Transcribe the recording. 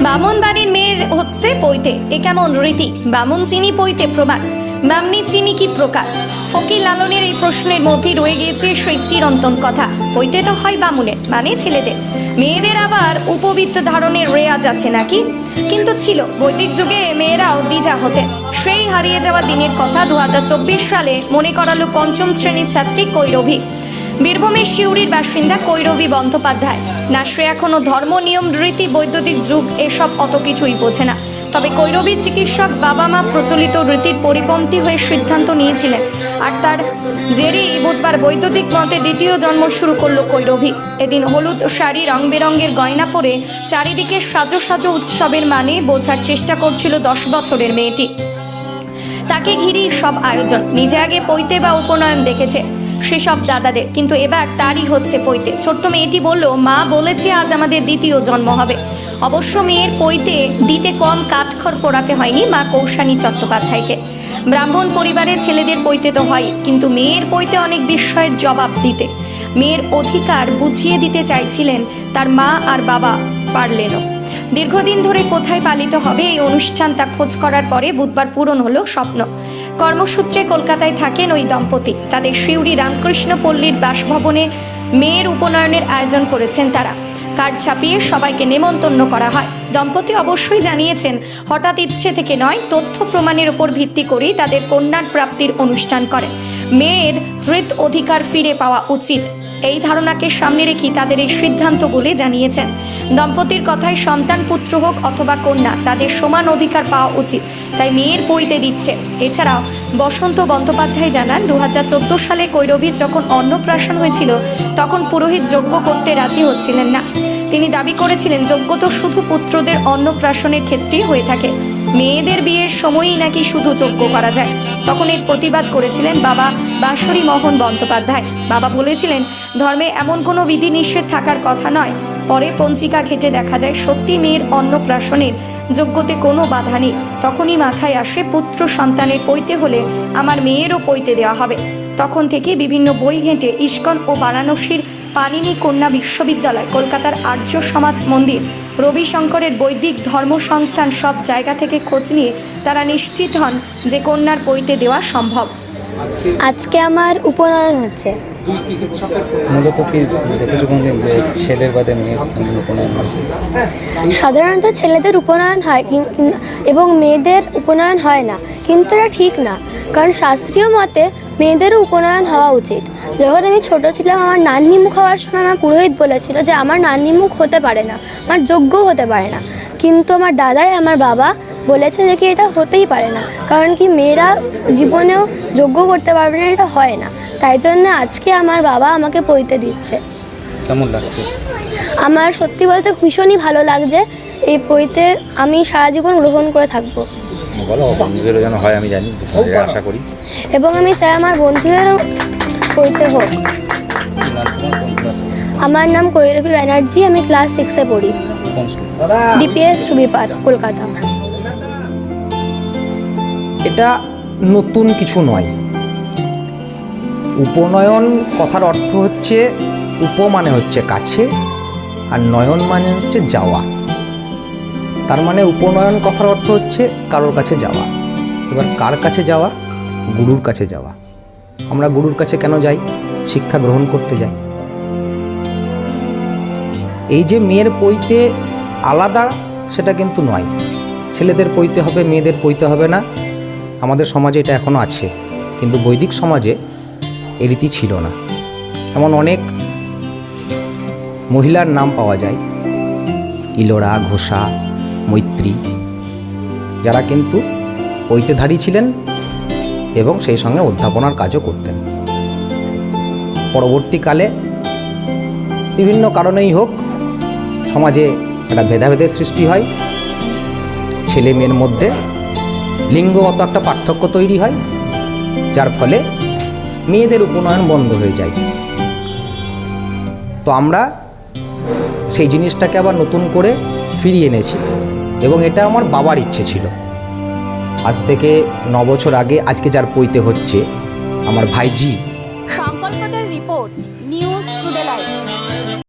বামুন বাড়ির মেয়ের হচ্ছে পৈতে। এ কেমন রীতি? বামুন চিনি পৈতে প্রমাণ বামনি চিনি কি প্রকার ফকির লালনের এই প্রশ্নের মধ্যে রয়ে গিয়েছে সেই চিরন্তন কথা। পৈতে তো হয় বামুনের মানে ছেলেদের। মেয়েদের আবার উপবিত্ত ধারণের রেয়াজ আছে নাকি? কিন্তু ছিল, বৈদিক যুগে মেয়েরাও দ্বিজা হতেন। সেই হারিয়ে যাওয়া দিনের কথা দু হাজার চব্বিশ সালে মনে করালো পঞ্চম শ্রেণির ছাত্রী কৈরভী। বীরভূমের শিউরির বাসিন্দা কৈরবী বন্দ্যোপাধ্যায়। না, সে এখনও ধর্ম, নিয়ম, রীতি, বৈদ্যুতিক যুগ, এসব অত কিছুই বোঝে না। তবে কৈরবীর চিকিৎসক বাবা মা প্রচলিত রীতির পরিপন্থী হয়ে সিদ্ধান্ত নিয়েছিলেন। আর তার জেরেই বুধবার বৈদ্যুতিক মতে দ্বিতীয় জন্ম শুরু করল কৈরবী। এদিন হলুদ শাড়ি রং বেরঙের গয়না পরে চারিদিকে সাজো সাজো উৎসবের মানে বোঝার চেষ্টা করছিল দশ বছরের মেয়েটি। তাকে ঘিরেই সব আয়োজন। নিজে আগে পৈতে বা উপনয়ন দেখেছে। সেসব দাদাদের। কিন্তু এবার তারই হচ্ছে পৈতে। ছোট্ট মেয়েটি বলল, মা বলেছে আজ আমাদের দ্বিতীয় জন্ম হবে। অবশ্য মেয়ের পৈতে দিতে কম কাঠখড় পোড়াতে হয়নি মা কৌশানী চট্টোপাধ্যায়কে। ব্রাহ্মণ পরিবারের ছেলেদের পৈতে তো হয়, কিন্তু মেয়ের পৈতে অনেক বিস্ময়ের জবাব দিতে। মেয়ের অধিকার বুঝিয়ে দিতে চাইছিলেন তার মা আর বাবা পারলেনও। দীর্ঘদিন ধরে কোথায় পালিত হবে এই অনুষ্ঠান তা খোঁজ করার পরে বুধবার পূরণ হলো স্বপ্ন। কর্মসূত্রে কলকাতায় থাকেন ওই দম্পতি। তাদের শিউরি রামকৃষ্ণ পল্লীর বাসভবনে মেয়ের উপনয়নের আয়োজন করেছেন তারা। কার্ড ছাপিয়ে সবাইকে নেমন্তন্ন করা হয়। দম্পতি অবশ্যই জানিয়েছেন, হঠাৎ ইচ্ছে থেকে নয়, তথ্য প্রমাণের উপর ভিত্তি করেই তাদের কন্যার প্রাপ্তির অনুষ্ঠান করেন। মেয়ের হৃদ অধিকার ফিরে পাওয়া উচিত। এই ধারণাকে সামনে রেখে তাদের এই সিদ্ধান্ত বলে জানিয়েছেন। দম্পতির কথায় সন্তান পুত্র হোক অথবা কন্যা, তাদের সমান অধিকার পাওয়া উচিত। তাই মেয়ের বইতে দিচ্ছে। এছাড়াও বসন্ত বন্দ্যোপাধ্যায় জানান দু হাজার চোদ্দ সালে কৈরবীর যখন অন্নপ্রাশন হয়েছিল, তখন পুরোহিত যজ্ঞ করতে রাজি হচ্ছিলেন না। তিনি দাবি করেছিলেন, যজ্ঞ তো শুধু পুত্রদের অন্নপ্রাশনের ক্ষেত্রেই হয়ে থাকে। মেয়েদের বিয়ের সময়ই নাকি শুধু যজ্ঞ করা যায়। তখন এর প্রতিবাদ করেছিলেন বাবা বাঁশরী মোহন বন্দ্যোপাধ্যায়। বাবা বলেছিলেন, ধর্মে এমন কোনো বিধি নিষেধ থাকার কথা নয়। পরে পঞ্চিকা ঘেটে দেখা যায় সত্যি মেয়ের অন্নপ্রাশনের। যোগ্যতে কোনো বাধা নেই। তখনই মাথায় আসে পুত্র সন্তানের পৈতে হলে আমার মেয়েরও পৈতে দেওয়া হবে। তখন থেকে বিভিন্ন বই ঘেঁটে ইস্কন ও বারাণসীর পানিনি কন্যা বিশ্ববিদ্যালয়, কলকাতার আর্য সমাজ মন্দির, রবিশঙ্করের বৈদিক ধর্ম সংস্থান সব জায়গা থেকে খোঁজ নিয়ে তারা নিশ্চিত হন যে কন্যার পৈতে দেওয়া সম্ভব। আজকে আমার উপনয়ন হচ্ছে। মূলত কি দেখেছ কোনদিন যে ছেলের বাদে মেয়ের উপনয়ন হয়েছে? সাধারণত ছেলেদের উপনয়ন হয় এবং মেয়েদের উপনয়ন হয় না, কিন্তু এটা ঠিক না। কারণ শাস্ত্রীয় মতে মেয়েদেরও উপনয়ন হওয়া উচিত। যখন আমি ছোট ছিলাম, আমার নান্নি মুখ হওয়ার সময় আমার পুরোহিত বলেছিল যে, আমার নান্নি মুখ হতে পারে না, আমার যোগ্য হতে পারে না। কিন্তু আমার দাদাই, আমার বাবা বলেছে যে কি এটা হতেই পারে না। কারণ কি মেয়েরা জীবনেও যোগ্য করতে পারবে না এটা হয় না। তাই জন্য আজকে আমার বাবা আমাকে পইতে দিচ্ছে। কেমন লাগছে? আমার সত্যি বলতে ভীষণই ভালো লাগছে। এই বইতে আমি সারা জীবন গ্রহণ করে থাকব। বলো বন্ধুদেরও যেন হয় আমি জানি আশা করি। এবং আমি চাই আমার বন্ধুদেরও পইতে হোক। আমার নাম কৈরবী ব্যানার্জি আমি ক্লাস সিক্সে পড়ি। ডিপিএস ডিপিএস সুবিপার কলকাতা। এটা নতুন কিছু নয়। উপনয়ন কথার অর্থ হচ্ছে উপ মানে হচ্ছে কাছে, আর নয়ন মানে হচ্ছে যাওয়া। তার মানে উপনয়ন কথার অর্থ হচ্ছে কারোর কাছে যাওয়া। এবার কার কাছে যাওয়া? গুরুর কাছে যাওয়া। আমরা গুরুর কাছে কেন যাই? শিক্ষা গ্রহণ করতে যাই। এই যে মেয়ের পইতে আলাদা, সেটা কিন্তু নয়। ছেলেদের পৈতে হবে, মেয়েদের পইতে হবে না। আমাদের সমাজে এটা এখনও আছে, কিন্তু বৈদিক সমাজে এ রীতি ছিল না। এমন অনেক মহিলার নাম পাওয়া যায় ইলোরা ঘোষা, মৈত্রী, যারা কিন্তু ঐতেধারী ছিলেন এবং সেই সঙ্গে অধ্যাপনার কাজও করতেন। পরবর্তীকালে বিভিন্ন কারণেই হোক সমাজে একটা ভেদাভেদের সৃষ্টি হয় ছেলে মেয়ের মধ্যে লিঙ্গগত একটা পার্থক্য তৈরি হয়, যার ফলে মেয়েদের উপনয়ন বন্ধ হয়ে যায়। তো আমরা সেই জিনিসটাকে আবার নতুন করে ফিরিয়ে এনেছি এবং এটা আমার বাবার ইচ্ছে ছিল। আজ থেকে ন বছর আগে আজকে যার পইতে হচ্ছে, আমার ভাইজি